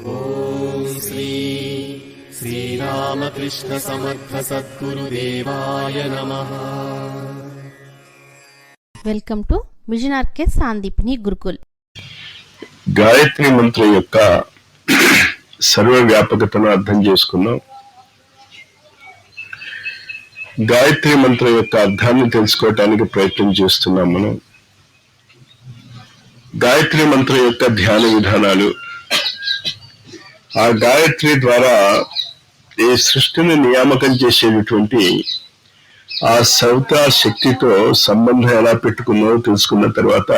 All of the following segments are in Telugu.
ॐ श्री श्रीरामकृष्णसमर्थसद्गुरुदेवाय नमः welcome to mission RK Sandipani Gurukul Gayatri మంత్రం యొక్క సర్వ వ్యాపకతను అర్థం చేసుకున్నాం గాయత్రి మంత్రం యొక్క అర్థాన్ని తెలుసుకోవటానికి ప్రయత్నం చేస్తున్నాం మనం గాయత్రి మంత్రం యొక్క ధ్యాన విధానాలు ఆ గాయత్రి ద్వారా ఈ సృష్టిని నియామకం చేసేటటువంటి ఆ సవిత శక్తితో సంబంధం ఎలా పెట్టుకున్నో తెలుసుకున్న తర్వాత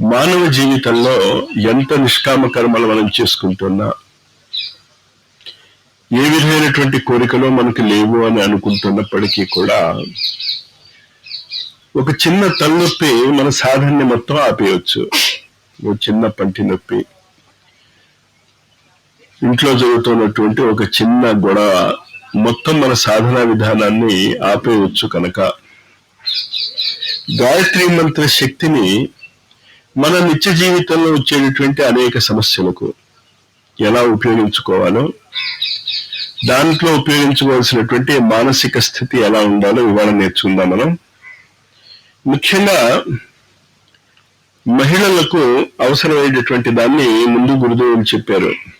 మానవ జీవితంలో ఎంత నిష్కామ కర్మలు మనం చేసుకుంటున్నా ఏ విధమైనటువంటి కోరికలు మనకు లేవు అని అనుకుంటున్నప్పటికీ కూడా ఒక చిన్న తలనొప్పి మన సాధనని మొత్తం ఆపేయచ్చు. ఒక చిన్న పంటి నొప్పి. ఇంట్లో జరుగుతున్నటువంటి ఒక చిన్న గొడవ మొత్తం మన సాధనా విధానాన్ని ఆపేయవచ్చు కనుక. గాయత్రి మంత్ర శక్తిని మన నిత్య జీవితంలో వచ్చేటటువంటి అనేక సమస్యలకు ఎలా ఉపయోగించుకోవాలో దాంట్లో ఉపయోగించుకోవాల్సినటువంటి మానసిక స్థితి ఎలా ఉండాలో ఇవాళ నేర్చుకుందాం మనం. ముఖ్యంగా మహిళలకు అవసరమైనటువంటి దాన్ని ముందు గురుదేవులు చెప్పారు.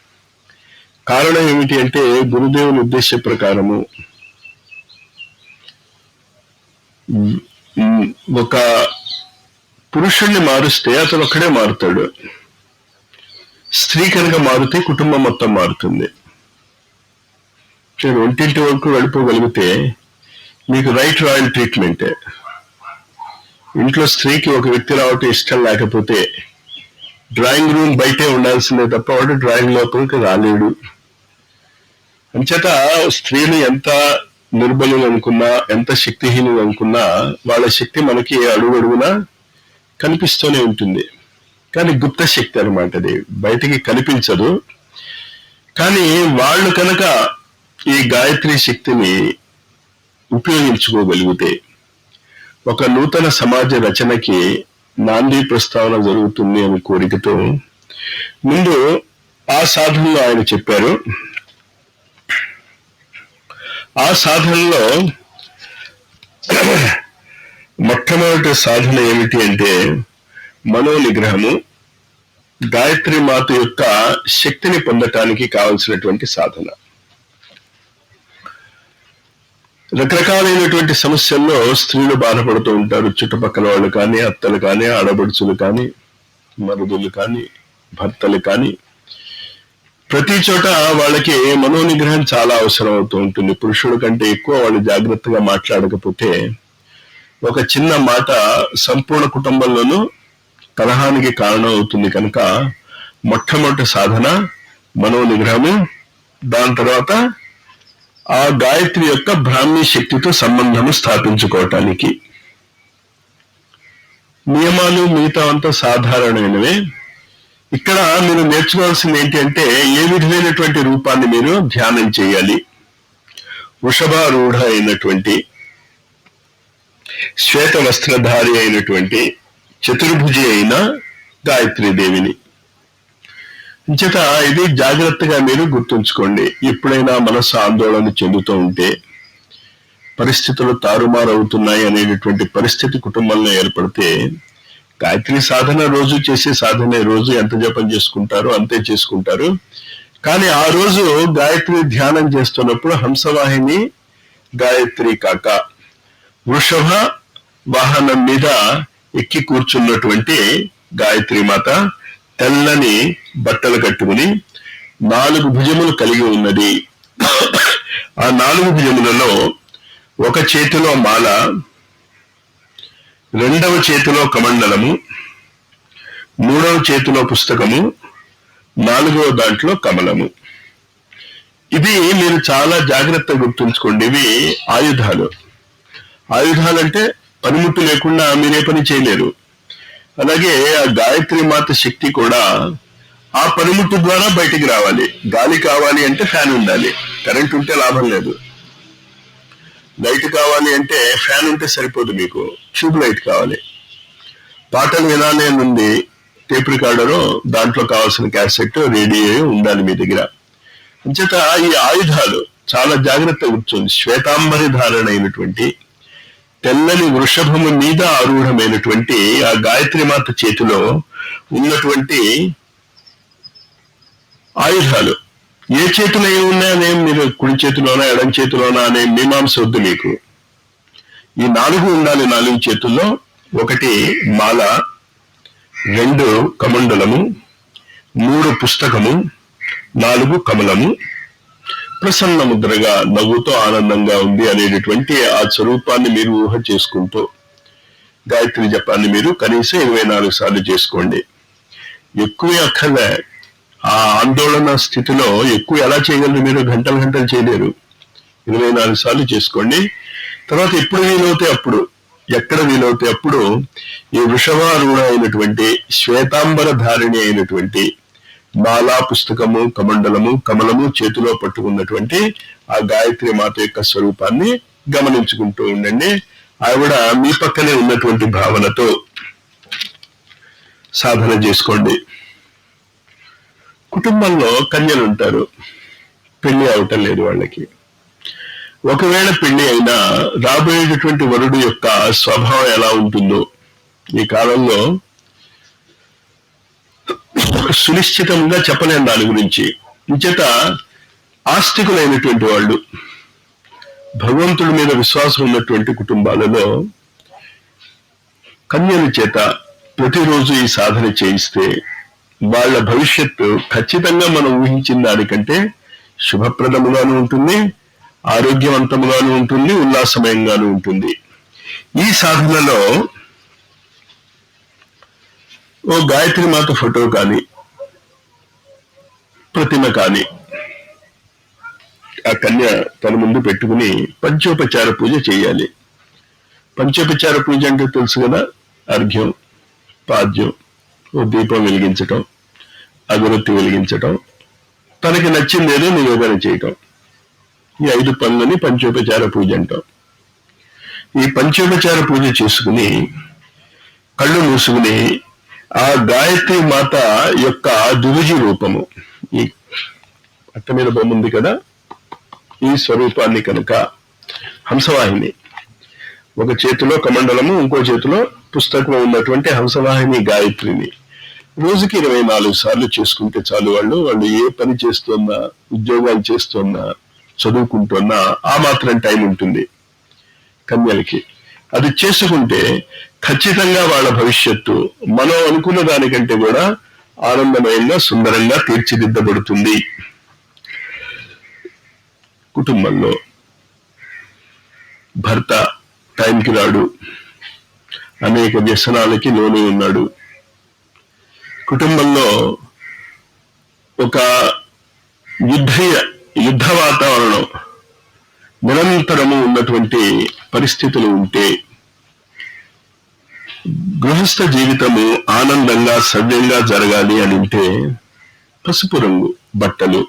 కారణం ఏమిటి అంటే గురుదేవుని ఉద్దేశ ప్రకారము. ఒక పురుషుణ్ణి మారుస్తే అతను ఒక్కడే మారుతాడు. స్త్రీ కనుక మారితే కుటుంబం మొత్తం మారుతుంది. నేను ఒంటింటి వరకు వెళ్ళిపోగలిగితే మీకు రైట్ రాయల్ ట్రీట్మెంటే. ఇంట్లో స్త్రీకి ఒక వ్యక్తి రావటం ఇష్టం లేకపోతే డ్రాయింగ్ రూమ్ బయటే ఉండాల్సిందే తప్ప వాడు డ్రాయింగ్ లోపలికి రాలేడు. అంచేత స్త్రీలు ఎంత నిర్బలం అనుకున్నా ఎంత శక్తిహీనం అనుకున్నా వాళ్ళ శక్తి మనకి అడుగడుగునా కనిపిస్తూనే ఉంటుంది. కానీ గుప్త శక్తి అనమాట అది. బయటికి కనిపించదు. కానీ వాళ్ళు కనుక ఈ గాయత్రి శక్తిని ఉపయోగించుకోగలిగితే ఒక నూతన సమాజ రచనకి నాంది ప్రస్తావన జరుగుతుంది అని కోరికతో ముందు ఆ సాధనలో ఆయన చెప్పారు. ఆ సాధనలో మొట్టమొదటి సాధన ఏమిటి అంటే మనో నిగ్రహము గాయత్రి మాత యొక్క శక్తిని పొందటానికి కావలసినటువంటి సాధన. రకరకాలైనటువంటి సమస్యల్లో స్త్రీలు బాధపడుతూ ఉంటారు. చుట్టుపక్కల వాళ్ళు కానీ అత్తలు కానీ ఆడబడుచులు కానీ మరుదులు కానీ భర్తలు కానీ ప్రతి చోట వాళ్ళకి మనోనిగ్రహం చాలా అవసరం అవుతూ ఉంటుంది. పురుషుడు కంటే ఎక్కువ వాళ్ళు జాగ్రత్తగా మాట్లాడకపోతే ఒక చిన్న మాట సంపూర్ణ కుటుంబంలోనూ కలహానికి కారణం అవుతుంది కనుక మొట్టమొదటి సాధన మనోనిగ్రహము. దాని తర్వాత ఆ గాయత్రి యొక్క బ్రాహ్మీ శక్తితో సంబంధము స్థాపించుకోవటానికి. నియమాలు మిగతా అంతా సాధారణమైనవే. ఇక్కడ మీరు నేర్చుకోవాల్సింది ఏంటి అంటే ఏ విధమైనటువంటి రూపాన్ని మీరు ధ్యానం చేయాలి? వృషభారూఢ అయినటువంటి శ్వేత వస్త్రధారి అయినటువంటి చతుర్భుజి అయిన గాయత్రి దేవిని. అంచేత ఇది జాగ్రత్తగా మీరు గుర్తుంచుకోండి. ఎప్పుడైనా మనసు ఆందోళన చెందుతూ ఉంటే పరిస్థితులు తారుమారు అవుతున్నాయి అనేటటువంటి పరిస్థితి కుటుంబంలో ఏర్పడితే గాయత్రి సాధన రోజు చేసే సాధనే. రోజు ఎంత జపం చేసుకుంటారో అంతే చేసుకుంటారు. కానీ ఆ రోజు గాయత్రి ధ్యానం చేస్తున్నప్పుడు హంసవాహిని గాయత్రి కాక వృషభ వాహనం మీద ఎక్కి కూర్చున్నటువంటి గాయత్రి మాత తెల్లని బట్టలు కట్టుకుని నాలుగు భుజములు కలిగి ఉన్నది. ఆ నాలుగు భుజములలో ఒక చేతిలో మాల రెండవ చేతిలో కమండలము మూడవ చేతిలో పుస్తకము నాలుగవ దాంట్లో కమలము. ఇది మీరు చాలా జాగ్రత్తగా గుర్తుంచుకోండి ఇవి ఆయుధాలు. ఆయుధాలు అంటే పనిముట్టు లేకుండా మీరే పని చేయలేరు. అలాగే ఆ గాయత్రి మాత శక్తి కూడా ఆ పనిముట్టు ద్వారా బయటికి రావాలి. గాలి కావాలి అంటే ఫ్యాన్ ఉండాలి. కరెంట్ ఉంటే లాభం లేదు. లైట్ కావాలి అంటే ఫ్యాన్ ఉంటే సరిపోదు మీకు. ట్యూబ్ లైట్ కావాలి. పాటలు వినాలి అని ఉంది టేప్ రికార్డరు దాంట్లో కావాల్సిన క్యాసెట్ రేడియో ఉండాలి మీ దగ్గర. అంచేత ఈ ఆయుధాలు చాలా జాగ్రత్త కూర్చుంది శ్వేతాంబరి ధారణ అయినటువంటి తెల్లని వృషభము మీద ఆరూఢమైనటువంటి ఆ గాయత్రి మాత చేతిలో ఉన్నటువంటి ఆయుధాలు. ఏ చేతిలో ఏమి ఉన్నాయనే మీరు కుడి చేతిలోనా ఎడం చేతిలోనా అనే మీమాంస వద్దు మీకు. ఈ నాలుగు ఉండాలి నాలుగు చేతుల్లో. ఒకటి మాల రెండు కమండలము మూడు పుస్తకము నాలుగు కమలము. ప్రసన్న ముద్రగా నవ్వుతో ఆనందంగా ఉంది అనేటటువంటి ఆ స్వరూపాన్ని మీరు ఊహ చేసుకుంటూ గాయత్రి జపాన్ని మీరు కనీసం ఇరవై నాలుగు సార్లు చేసుకోండి. ఎక్కువే అక్కర్లే. ఆ ఆందోళన స్థితిలో ఎక్కువ ఎలా చేయగలరు మీరు? గంటలు గంటలు చేయలేరు. ఇరవై నాలుగు సార్లు చేసుకోండి. తర్వాత ఎప్పుడు వీలవుతే అప్పుడు ఎక్కడ వీలవుతే అప్పుడు ఈ వృషభారుణ అయినటువంటి శ్వేతాంబర ధారిణి అయినటువంటి మాలా పుస్తకము కమండలము కమలము చేతిలో పట్టుకున్నటువంటి ఆ గాయత్రి మాత యొక్క స్వరూపాన్ని గమనించుకుంటూ ఉండండి. ఆవిడ మీ పక్కనే ఉన్నటువంటి భావనతో సాధన చేసుకోండి. కుటుంబంలో కన్యలు ఉంటారు. పెళ్ళి అవటం లేదు వాళ్ళకి. ఒకవేళ పెళ్ళి అయినా రాబోయేటటువంటి వరుడు యొక్క స్వభావం ఎలా ఉంటుందో ఈ కాలంలో సునిశ్చితంగా చెప్పలేను దాని గురించి. ఇంచేత ఆస్తికులైనటువంటి వాళ్ళు భగవంతుడి మీద విశ్వాసం ఉన్నటువంటి కుటుంబాలలో కన్యల చేత ప్రతిరోజు ఈ సాధన చేయిస్తే వాళ్ళ భవిష్యత్తు ఖచ్చితంగా మనం ఊహించిన దానికంటే శుభప్రదముగాను ఉంటుంది ఆరోగ్యవంతముగాను ఉంటుంది ఉల్లాసమయంగాను ఉంటుంది. ఈ సాధనలో ఓ గాయత్రి మాత ఫోటో కానీ ప్రతిమ కానీ ఆ కన్య తన ముందు పెట్టుకుని పంచోపచార పూజ చేయాలి. పంచోపచార పూజ అంటే తెలుసు కదా అర్ఘ్యం పాద్యం. దీపం వెలిగించటం అగరొత్తి వెలిగించటం తనకి నచ్చింది ఏదో నివేదన చేయటం. ఈ ఐదు పనులని పంచోపచార పూజ అంటాం. ఈ పంచోపచార పూజ చేసుకుని కళ్ళు మూసుకుని ఆ గాయత్రి మాత యొక్క దువిజి రూపము ఈ అట్ట మీద బొమ్మ ఉంది కదా ఈ స్వరూపాన్ని కనుక హంసవాహిని ఒక చేతిలో కమండలము ఇంకో చేతిలో పుస్తకం ఉన్నటువంటి హంసవాహిని గాయత్రిని. రోజుకి ఇరవై నాలుగు సార్లు చేసుకుంటే చాలు వాళ్ళు. వాళ్ళు ఏ పని చేస్తున్నా ఉద్యోగాలు చేస్తున్నా చదువుకుంటున్నా ఆ మాత్రం టైం ఉంటుంది కన్యలకి. అది చేసుకుంటే ఖచ్చితంగా వాళ్ళ భవిష్యత్తు మనం అనుకున్న దానికంటే కూడా ఆనందమయంగా సుందరంగా తీర్చిదిద్దబడుతుంది కుటుంబంలో. భర్త టైంకి రాడు. అనేక వ్యసనాలకి లోనై ఉన్నాడు. కుటుంబంలో ఒక యుద్ధ యుద్ధ వాతావరణం నిరంతరము ఉన్నటువంటి పరిస్థితులు ఉంటే గృహస్థ జీవితము ఆనందంగా సవ్యంగా జరగాలి అని అంటే పసుపు రంగు బట్టలు.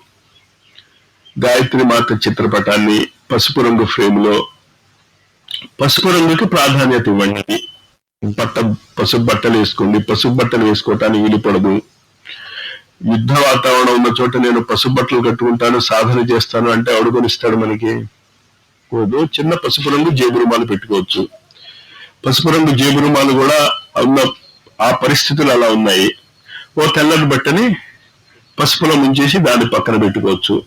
గాయత్రి మాత చిత్రపటాన్ని పసుపు రంగు ఫ్రేమ్లో పసుపు రంగుకి ప్రాధాన్యత ఇవ్వండి. బట్ట పసుపు బట్టలు వేసుకోండి. పసుపు బట్టలు వేసుకోవటానికి వీలుపడదు యుద్ధ వాతావరణం ఉన్న చోట నేను పసుపు బట్టలు కట్టుకుంటాను సాధన చేస్తాను అంటే అడుగునిస్తాడు మనకి. పోదు చిన్న పసుపు రంగు జేబు రుమాలు పెట్టుకోవచ్చు. పసుపు రంగు జేబు రుమాలు కూడా ఉన్న ఆ పరిస్థితులు అలా ఉన్నాయి. ఓ తెల్లటి బట్టని పసుపులో ముంచేసి దాన్ని పక్కన పెట్టుకోవచ్చు.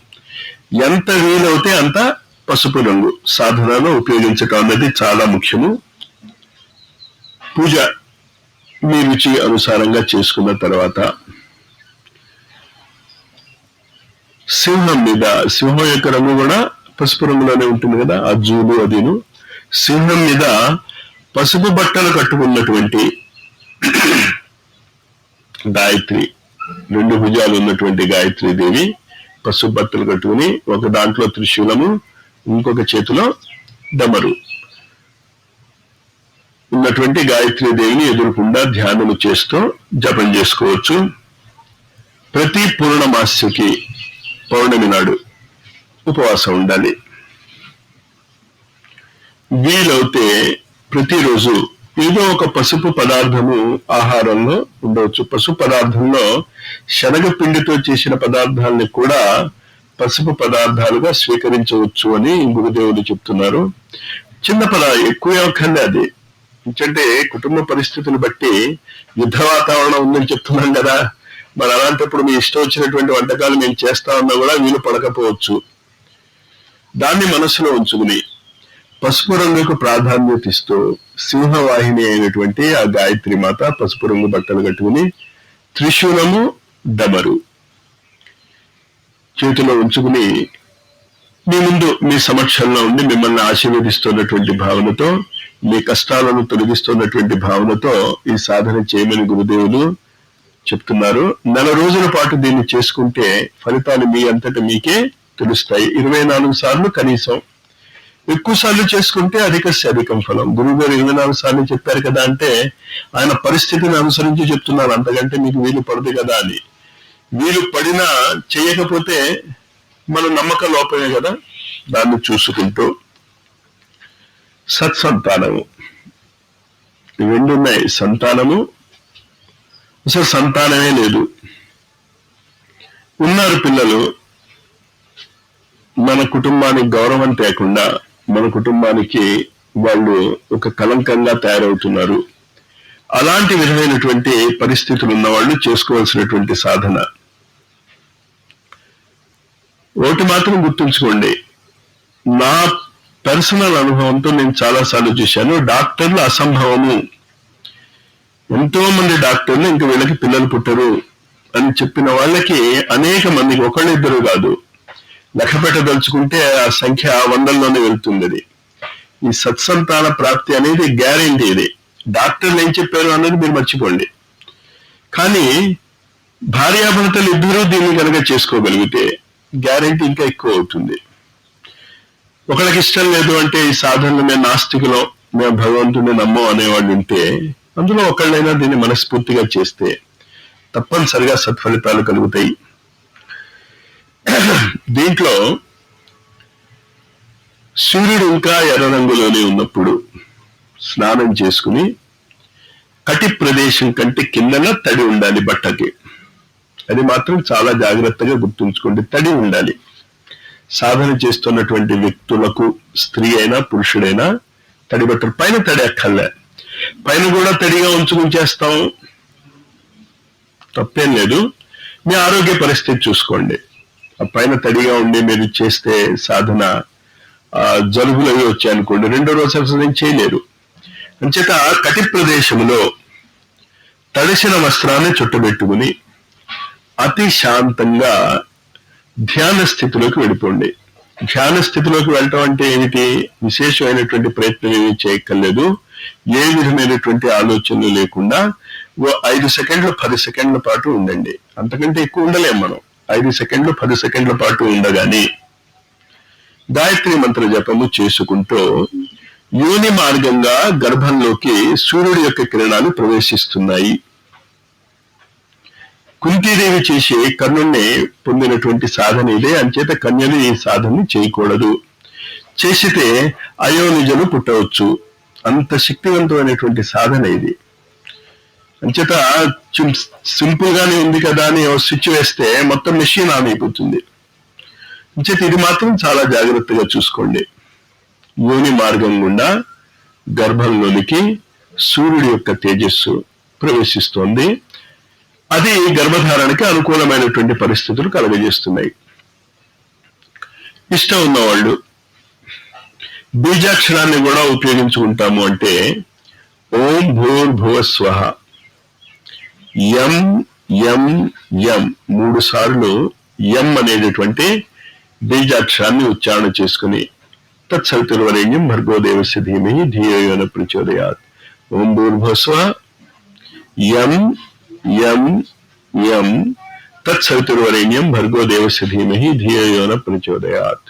ఎంత వీలవుతే అంత పసుపు రంగు సాధనలో ఉపయోగించటం అన్నది చాలా ముఖ్యము. పూజ మీ రుచి అనుసారంగా చేసుకున్న తర్వాత సింహం మీద సింహం యొక్క రంగు కూడా పసుపు రంగులోనే ఉంటుంది కదా అజ్జులు అదిను. సింహం మీద పసుపు బట్టలు కట్టుకున్నటువంటి గాయత్రి రెండు భుజాలు ఉన్నటువంటి గాయత్రి దేవి పసుపు బట్టలు కట్టుకుని ఒక దాంట్లో త్రిశూలము ఇంకొక చేతిలో డమరు. ఉన్నటువంటి గాయత్రి దేవిని ఎదురుకుండా ధ్యానము చేస్తూ జపం చేసుకోవచ్చు. ప్రతి పూర్ణమాస్యకి పౌర్ణమి నాడు ఉపవాసం ఉండాలి. వీలవుతే ప్రతిరోజు ఏదో ఒక పసుపు పదార్థము ఆహారంలో ఉండవచ్చు. పసుపు పదార్థంలో శనగపిండితో చేసిన పదార్థాలని కూడా పసుపు పదార్థాలుగా స్వీకరించవచ్చు అని గురుదేవులు చెప్తున్నారు. చిన్న పద ఎక్కువ అక్కర్లే అది. ఎందుకంటే కుటుంబ పరిస్థితులు బట్టి యుద్ధ వాతావరణం ఉందని చెప్తున్నాం కదా. మరి అలాంటప్పుడు మీ ఇష్టం వచ్చినటువంటి వంటకాలు మేము చేస్తా ఉన్నా కూడా వీలు పడకపోవచ్చు. దాన్ని మనసులో ఉంచుకుని పసుపు రంగుకు ప్రాధాన్యత ఇస్తూ సింహవాహిని అయినటువంటి ఆ గాయత్రి మాత పసుపు రంగు బట్టలు కట్టుకుని త్రిశూలము డమరు. చేతిలో ఉంచుకుని మీ ముందు మీ సమక్షంలో ఉండి మిమ్మల్ని ఆశీర్వదిస్తున్నటువంటి భావనతో మీ కష్టాలను తొలగిస్తున్నటువంటి భావనతో ఈ సాధన చేయమని గురుదేవులు చెప్తున్నారు. నెల రోజుల పాటు దీన్ని చేసుకుంటే ఫలితాలు మీ అంతట మీకే తెలుస్తాయి. ఇరవై నాలుగు సార్లు కనీసం. ఎక్కువ సార్లు చేసుకుంటే అధిక అధికం ఫలం. గురువు గారు ఇరవై నాలుగు సార్లు చెప్పారు కదా అంటే ఆయన పరిస్థితిని అనుసరించి చెప్తున్నారు. అంతకంటే మీకు వీలు పడదు కదా అని. వీలు పడినా చేయకపోతే మన నమ్మక లోపమే కదా. దాన్ని చూసుకుంటూ సత్సంతానము. ఈ ఉన్నాయి. సంతానము. అసలు సంతానమే లేదు. ఉన్నారు పిల్లలు. మన కుటుంబానికి గౌరవం తేకుండా మన కుటుంబానికి వాళ్ళు ఒక కలంకంగా తయారవుతున్నారు. అలాంటి విధమైనటువంటి పరిస్థితులు ఉన్న వాళ్ళు చేసుకోవాల్సినటువంటి సాధన. ఒకటి మాత్రం గుర్తుంచుకోండి. నా పర్సనల్ అనుభవంతో నేను చాలా సార్లు చూశాను. డాక్టర్లు అసంభవము. ఎంతో మంది డాక్టర్లు ఇంక వీళ్ళకి పిల్లలు పుట్టరు అని చెప్పిన వాళ్ళకి అనేక మందికి ఒకళ్ళిద్దరు కాదు. లెక్కపెట్టదలుచుకుంటే ఆ సంఖ్య వందల్లోనే వెళ్తుంది అది ఈ సత్సంతాన ప్రాప్తి అనేది గ్యారెంటీ ఇది. డాక్టర్లు ఏం చెప్పారు అన్నది మీరు మర్చిపోండి. కానీ భార్యాభర్తలు ఇద్దరూ దీన్ని కనుక చేసుకోగలిగితే గ్యారెంటీ ఇంకా ఎక్కువ అవుతుంది. ఒకరికి ఇష్టం లేదు అంటే ఈ సాధనలు మేము నాస్తికులో మేము భగవంతుడిని నమ్మం అనేవాళ్ళు ఉంటే అందులో ఒకళ్ళైనా దీన్ని మనస్ఫూర్తిగా చేస్తే తప్పనిసరిగా సత్ఫలితాలు కలుగుతాయి. దీంట్లో సూర్యుడు ఇంకా ఎర్ర రంగులోనే ఉన్నప్పుడు స్నానం చేసుకుని కటి ప్రదేశం కంటే కిందన తడి ఉండాలి బట్టకి. అది మాత్రం చాలా జాగ్రత్తగా గుర్తుంచుకోండి. తడి ఉండాలి. సాధన చేస్తున్నటువంటి వ్యక్తులకు స్త్రీ అయినా పురుషుడైనా తడి బట్టలు పైన తడి అక్కర్లే. పైన కూడా తడిగా ఉంచుకుని చేస్తాం తప్పేం లేదు. మీ ఆరోగ్య పరిస్థితి చూసుకోండి. ఆ పైన తడిగా ఉండి మీరు చేస్తే సాధన ఆ, జలుబులు అవి వచ్చాయనుకోండి రెండో రోజు అసలు ఏం చేయలేరు. అంచేత కటి ప్రదేశంలో తడిసిన వస్త్రాన్ని చుట్టబెట్టుకుని అతి శాంతంగా ధ్యాన స్థితిలోకి వెళ్ళిపోండి. ధ్యాన స్థితిలోకి వెళ్ళటం అంటే ఏమిటి? విశేషమైనటువంటి ప్రయత్నం ఏమి చేయక్కర్లేదు. ఏ విధమైనటువంటి ఆలోచనలు లేకుండా ఓ ఐదు సెకండ్లు పది సెకండ్ల పాటు ఉండండి. అంతకంటే ఎక్కువ ఉండలేం మనం. ఐదు సెకండ్లు పది సెకండ్ల పాటు ఉండగానే గాయత్రి మంత్ర జపము చేసుకుంటూ యోని మార్గంగా గర్భంలోకి సూర్యుడి యొక్క కిరణాలు ప్రవేశిస్తున్నాయి. కుంతీదేవి చేసి కర్ణుణ్ణి పొందినటువంటి సాధన ఇదే. అంచేత కన్యలు ఈ సాధనని చేయకూడదు. చేసితే అయోనిజలు పుట్టవచ్చు. అంత శక్తివంతమైనటువంటి సాధన ఇది. అంచేత సింపుల్ గానే ఉంది కదా అని స్విచ్ వేస్తే మొత్తం మెషిన్ ఆన్ అయిపోతుంది. అంచేత ఇది మాత్రం చాలా జాగ్రత్తగా చూసుకోండి. యోని మార్గం గుండా గర్భంలోనికి సూర్యుడి యొక్క తేజస్సు ప్రవేశిస్తోంది. అది గర్భధారణకి అనుకూలమైనటువంటి పరిస్థితులు కలగజేస్తున్నాయి. ఇష్టం ఉన్నవాళ్ళు బీజాక్షరాన్ని కూడా ఉపయోగించుకుంటాము అంటే ఓం భూర్భువ స్వహ. ఎం ఎం ఎం మూడు సార్లు ఎం అనేటటువంటి బీజాక్షరాన్ని ఉచ్చారణ చేసుకుని తత్సవితుర్వరేణ్యం భర్గోదేవస్య ధీమహి ధీయోన ప్రచోదయాత్. ఓం భూర్భువ ఎం ఎం ఎం తత్సవితుర్వరేణ్యం భర్గోదేవస్య ధీమహి ధీయోన ప్రచోదయాత్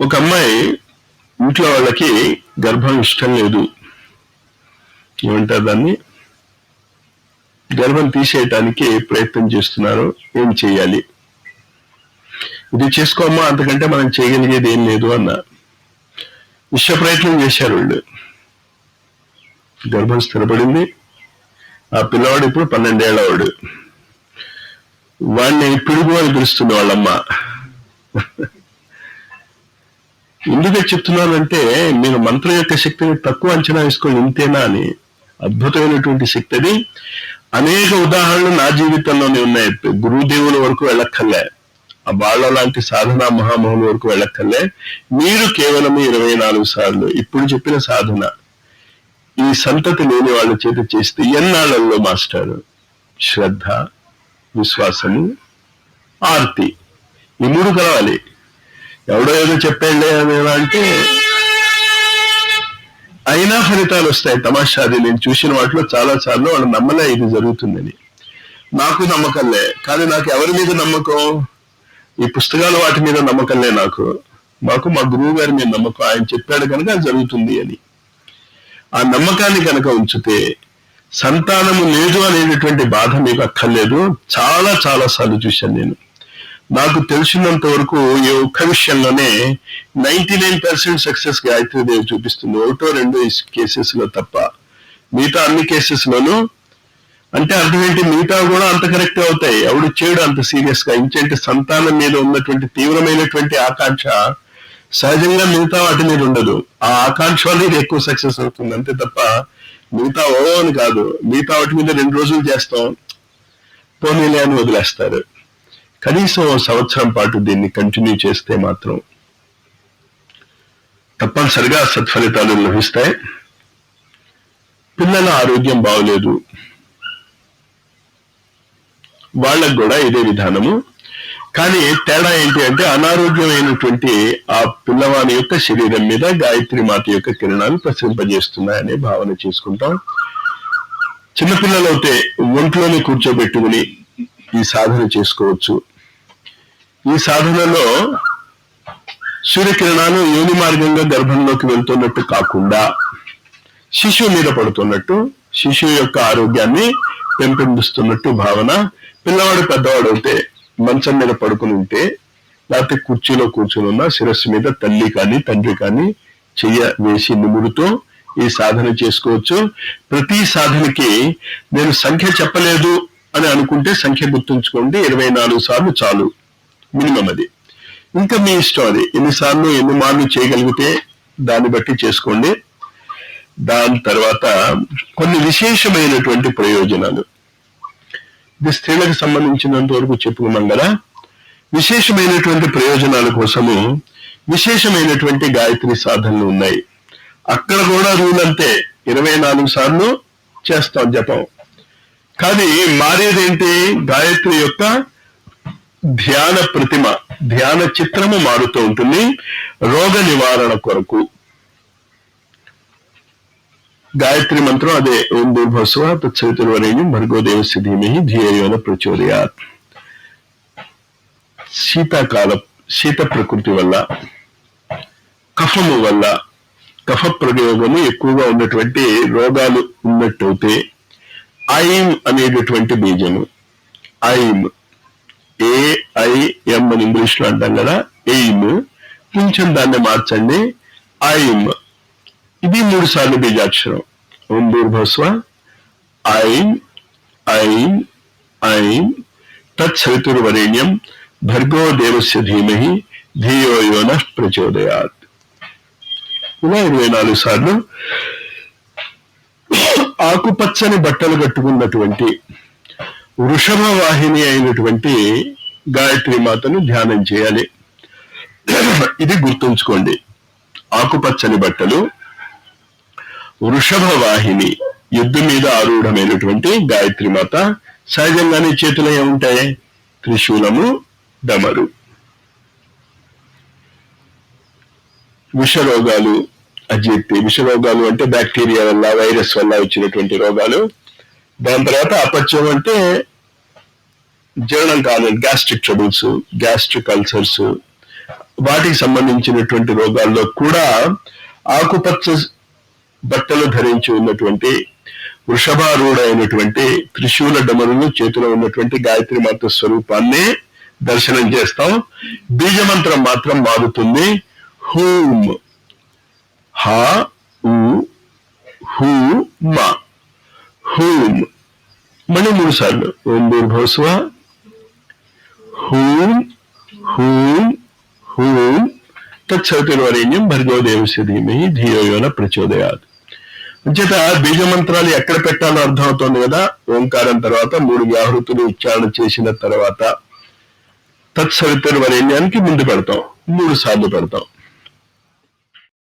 ఒక అమ్మాయి ఇంట్లో వాళ్ళకి గర్భం ఇష్టం లేదు. ఏమంటారు దాన్ని? గర్భం తీసేయటానికి ప్రయత్నం చేస్తున్నారు. ఏం చేయాలి? ఇది చేసుకోమ్మా అంతకంటే మనం చేయగలిగేది ఏం లేదు అన్న. విశ్వ ప్రయత్నం చేశారు వాళ్ళు. గర్భం స్థిరపడింది. ఆ పిల్లవాడు ఇప్పుడు పన్నెండేళ్ళవాడు వాడిని పిడుగు అని పిలుస్తుంది వాళ్ళమ్మ. ఎందుకు చెప్తున్నానంటే మీరు మంత్రం యొక్క శక్తిని తక్కువ అంచనా వేసుకొని ఇంతేనా అని అద్భుతమైనటువంటి శక్తి అది. అనేక ఉదాహరణలు నా జీవితంలోనే ఉన్నాయి. గురుదేవుల వరకు వెళ్ళక్కర్లే. ఆ వాళ్ళ లాంటి సాధన మహామహుల వరకు వెళ్ళక్కర్లే. మీరు కేవలం ఇరవై నాలుగు సార్లు. ఇప్పుడు చెప్పిన సాధన. ఈ సంతతి లేని వాళ్ళ చేత చేస్తే ఎన్నాళ్ళల్లో మాస్టారు? శ్రద్ధ విశ్వాసము ఆర్తి. ఈ మూడు కలవాలి. ఎవడో ఏదో చెప్పాడులే అని ఎలా అంటే అయినా ఫలితాలు వస్తాయి తమాషా అది నేను చూసిన వాటిలో చాలా సార్లు వాళ్ళు నమ్మలే ఇది జరుగుతుందని. నాకు నమ్మకంలే కానీ నాకు ఎవరి మీద నమ్మకం? ఈ పుస్తకాలు వాటి మీద నమ్మకంలే నాకు. మాకు మా గురువు గారి మీద నమ్మకం. ఆయన చెప్పాడు కనుక అది జరుగుతుంది అని. ఆ నమ్మకాన్ని కనుక ఉంచితే సంతానము లేదు అనేటటువంటి బాధ మీకు అక్కర్లేదు. చాలా చాలా సార్లు చూశాను నేను. నాకు తెలిసినంత వరకు ఈ ఒక్క విషయంలోనే ninety nine percent success Gayatri Devi చూపిస్తుంది. ఒకటో రెండో కేసెస్లో తప్ప. మిగతా అన్ని కేసెస్ లోనూ అంటే అర్థం ఏంటి మిగతా కూడా అంత కరెక్ట్ అవుతాయి. ఎవడు చేయడు అంత సీరియస్గా ఇంచేంటి సంతానం మీద ఉన్నటువంటి తీవ్రమైనటువంటి ఆకాంక్ష సహజంగా మిగతా వాటి మీద ఉండదు. ఆ ఆకాంక్ష అనేది ఎక్కువ సక్సెస్ అవుతుంది. అంతే తప్ప మిగతా ఓ అని కాదు. మిగతా వాటి మీద రెండు రోజులు చేస్తాం. పోనీలే అని వదిలేస్తారు. కనీసం సంవత్సరం పాటు దీన్ని కంటిన్యూ చేస్తే మాత్రం తప్పనిసరిగా సత్ఫలితాలు లభిస్తాయి. పిల్లల ఆరోగ్యం బాగలేదు. వాళ్ళకు కూడా ఇదే విధానము. కానీ తేడా ఏంటి అంటే అనారోగ్యమైనటువంటి ఆ పిల్లవాని యొక్క శరీరం మీద గాయత్రి మాత యొక్క కిరణాలు ప్రసరింపజేస్తున్నాయనే భావన చేసుకుంటాం. చిన్నపిల్లలు అయితే ఒంట్లోనే కూర్చోబెట్టుకుని ఈ సాధన చేసుకోవచ్చు. ఈ సాధనలో సూర్యకిరణాలు యోని మార్గంగా గర్భంలోకి వెళ్తున్నట్టు కాకుండా శిశువు మీద పడుతున్నట్టు శిశువు యొక్క ఆరోగ్యాన్ని పెంపొందిస్తున్నట్టు భావన. పిల్లవాడు పెద్దవాడు అయితే మంచం మీద పడుకుని ఉంటే లేకపోతే కుర్చీలో కూర్చుని ఉన్న శిరస్సు మీద తల్లి కానీ తండ్రి కానీ చెయ్య వేసి నిమురుతో ఈ సాధన చేసుకోవచ్చు. ప్రతి సాధనకి నేను సంఖ్య చెప్పలేదు అని అనుకుంటే సంఖ్య గుర్తుంచుకోండి. ఇరవై నాలుగు సార్లు చాలు. మినిమం అది. ఇంకా మీ ఇష్టం అది. ఎన్నిసార్లు ఎన్ని మార్లు చేయగలిగితే దాన్ని బట్టి చేసుకోండి. దాని తర్వాత కొన్ని విశేషమైనటువంటి ప్రయోజనాలు. ఇది స్త్రీలకు సంబంధించినంత వరకు చెప్పుకున్నాం కదా. విశేషమైనటువంటి ప్రయోజనాల కోసము విశేషమైనటువంటి గాయత్రి సాధనలు ఉన్నాయి. అక్కడ కూడా రూల్ అంతే. ఇరవై నాలుగు సార్లు చేస్తాం జపం. కానీ మారేదేంటి గాయత్రి యొక్క ధ్యాన ప్రతిమ ధ్యాన చిత్రము మారుతూ ఉంటుంది. రోగ నివారణ కొరకు. గాయత్రి మంత్రం అదే ఓం దూర్భస్వ తత్సవితుర్వరేణ్యం భర్గో దేవస్య ధీమహి ధీయోన ప్రచోదయాత్. శీతాకాల శీత ప్రకృతి వల్ల కఫము వల్ల కఫ ప్రయోగము ఎక్కువగా ఉన్నటువంటి రోగాలు ఉన్నట్టయితే ఐం అనేటటువంటి బీజము ఐం ఏఐఎం అని ఇంగ్లీష్లో అంటాం కదా ఎయిమ్ కొంచెం దాన్ని మార్చండి ఐమ్ ఇది మూడు సార్లు బీజాక్షరం ఓం దూర్భస్వ ఐం ఐం ఐం తత్సవితుర్వరేణ్యం భర్గో దేవస్య ధీమహి ధియో యోన ప్రచోదయాత్. ఇలా ఇరవై నాలుగు సార్లు ఆకుపచ్చని బట్టలు కట్టుకున్నటువంటి వృషభ వాహిని అయినటువంటి గాయత్రి మాతను ధ్యానం చేయాలి. ఇది గుర్తుంచుకోండి. ఆకుపచ్చని బట్టలు వృషభ వాహిని యుద్ధం మీద ఆరూఢమైనటువంటి గాయత్రి మాత సహజంగానే చేతులు ఏముంటాయి త్రిశూలము డమరు. విషరోగాలు అజీర్తి. విషరోగాలు అంటే బ్యాక్టీరియా వల్ల వైరస్ వల్ల వచ్చినటువంటి రోగాలు. దాని తర్వాత అపత్యం అంటే జీర్ణం కాదు గ్యాస్ట్రిక్ ట్రబుల్స్ గ్యాస్ట్రిక్ అల్సర్స్ వాటికి సంబంధించినటువంటి రోగాల్లో కూడా ఆకుపచ్చ బట్టలు ధరించి ఉన్నటువంటి వృషభారూఢైనటువంటి త్రిశూల డమరును చేతిలో ఉన్నటువంటి గాయత్రి మాత స్వరూపాన్ని దర్శనం చేస్తాం. బీజమంత్రం మాత్రం మారుతుంది. హూమ్ హా ఉ హూ మా. హూమ్ మళ్ళీ మూడు సార్లు. ఓం భూర్భవస్వ హూం హూం హూం. తత్సవితుర్వరేణ్యం భర్గో దేవస్య ధీమహి ధియో యోన ప్రచోదయాత్. అంచేత బీజ మంత్రాలు ఎక్కడ పెట్టాలో అర్థమవుతోంది కదా ఓంకారం తర్వాత మూడు వ్యాహృతులు ఉచ్చారణ చేసిన తర్వాత తత్సవితుర్వరేణ్యానికి ముందు పెడతాం మూడు సార్లు పెడతాం.